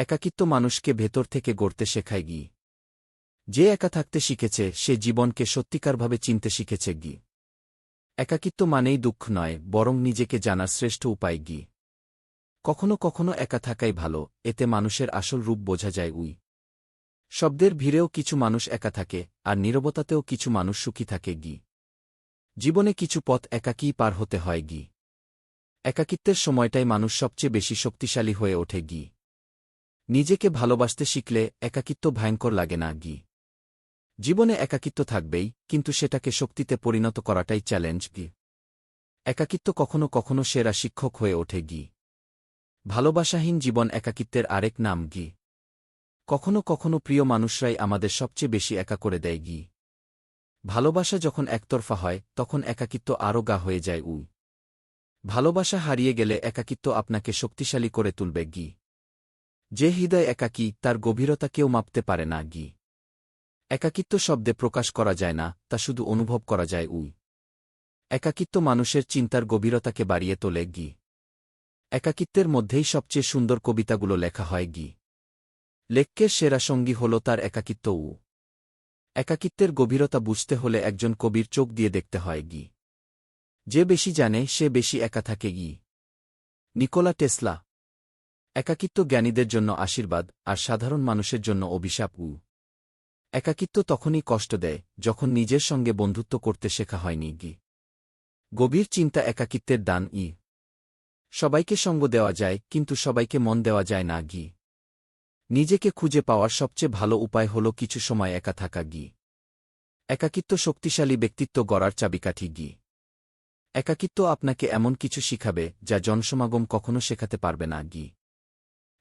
একাকিত্ব মানুষকে ভেতর থেকে গড়তে শেখায় গি। যে একা থাকতে শিখেছে, সে জীবনকে সত্যিকারভাবে চিনতে শিখেছে গি। একাকিত্ব মানেই দুঃখ নয়, বরং নিজেকে জানার শ্রেষ্ঠ উপায় গি। কখনো কখনো একা থাকাই ভালো, এতে মানুষের আসল রূপ বোঝা যায় উই। শব্দের ভিড়েও কিছু মানুষ একা থাকে, আর নীরবতাতেও কিছু মানুষ সুখী থাকে গি। জীবনে কিছু পথ একাকীই পার হতে হয় গি। একাকিত্বের সময়টাই মানুষ সবচেয়ে বেশি শক্তিশালী হয়ে ওঠে গি। নিজেকে ভালোবাসতে শিখলে একাকিত্ব ভয়ঙ্কর লাগে না, গি। জীবনে একাকিত্ব থাকবেই, কিন্তু সেটাকে শক্তিতে পরিণত করাটাই চ্যালেঞ্জ গি। একাকিত্ব কখনো কখনো সেরা শিক্ষক হয়ে ওঠে, গি। ভালোবাসাহীন জীবন একাকিত্বের আরেক নাম, গি। কখনো কখনো প্রিয় মানুষরাই আমাদের সবচেয়ে বেশি একা করে দেয়, গি। ভালোবাসা যখন একতরফা হয়, তখন একাকিত্ব আরও গা হয়ে যায়, উই। ভালোবাসা হারিয়ে গেলে একাকিত্ব আপনাকে শক্তিশালী করে তুলবে, গি। যে হৃদয় একাকী, তার গভীরতা কেউ মাপতে পারে না, গি। একাকিত্ব শব্দে প্রকাশ করা যায় না, তা শুধু অনুভব করা যায়, উই। একাকিত্ব মানুষের চিন্তার গভীরতাকে বাড়িয়ে তোলে, গি। একাকিত্বের মধ্যেই সবচেয়ে সুন্দর কবিতাগুলো লেখা হয়, গি। লেখ্যের সেরা সঙ্গী হল তার একাকিত্ব, উ। একাকিত্বের গভীরতা বুঝতে হলে একজন কবির চোখ দিয়ে দেখতে হয়, গি। যে বেশি জানে, সে বেশি একা থাকে, গি। নিকোলা টেসলা একাকিত্ব জ্ঞানীদের জন্য আশীর্বাদ আর সাধারণ মানুষের জন্য অভিশাপ উ। একাকিত্ব তখনই কষ্ট দেয়, যখন নিজের সঙ্গে বন্ধুত্ব করতে শেখা হয়নি গি। গভীর চিন্তা একাকিত্বের দান ই। সবাইকে সঙ্গ দেওয়া যায়, কিন্তু সবাইকে মন দেওয়া যায় না গি। নিজেকে খুঁজে পাওয়ার সবচেয়ে ভালো উপায় হল কিছু সময় একা থাকা গি। একাকিত্ব শক্তিশালী ব্যক্তিত্ব গড়ার চাবিকাঠি গি। একাকিত্ব আপনাকে এমন কিছু শিখাবে, যা জনসমাগম কখনো শেখাতে পারবে না গি।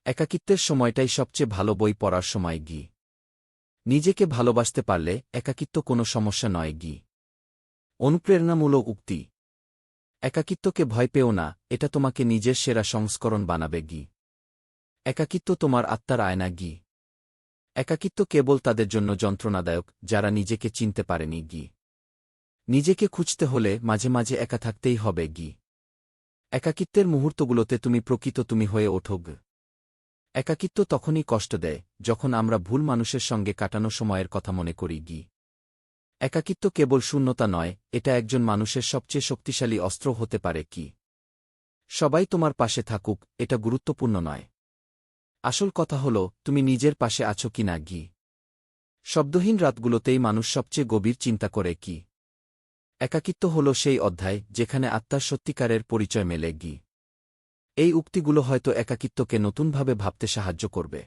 একাকিত্বের সময়টাই সবচেয়ে ভালো বই পড়ার সময় গি। নিজেকে ভালোবাসতে পারলে একাকিত্ব কোনো সমস্যা নয় গি। অনুপ্রেরণামূলক উক্তি। একাকিত্বকে ভয় পেও না, এটা তোমাকে নিজের সেরা সংস্করণ বানাবে গি। একাকিত্ব তোমার আত্মার আয়না গি। একাকিত্ব কেবল তাদের জন্য যন্ত্রণাদায়ক, যারা নিজেকে চিনতে পারেনি গি। নিজেকে খুঁজতে হলে মাঝে মাঝে একা থাকতেই হবে গি। একাকিত্বের মুহূর্তগুলোতে তুমি প্রকৃত তুমি হয়ে ওঠো গ। একাকিত্ব তখনই কষ্ট দেয়, যখন আমরা ভুল মানুষের সঙ্গে কাটানো সময়ের কথা মনে করি গি। একাকিত্ব কেবল শূন্যতা নয়, এটা একজন মানুষের সবচেয়ে শক্তিশালী অস্ত্র হতে পারে কি। সবাই তোমার পাশে থাকুক, এটা গুরুত্বপূর্ণ নয়। আসল কথা হল, তুমি নিজের পাশে আছো কি না গি। শব্দহীন রাতগুলোতেই মানুষ সবচেয়ে গভীর চিন্তা করে কি। একাকিত্ব হল সেই অধ্যায়, যেখানে আত্মার সত্যিকারের পরিচয় মেলে গি। এই উক্তিগুলো হয়তো একাকিত্বকে নতুনভাবে ভাবতে সাহায্য করবে।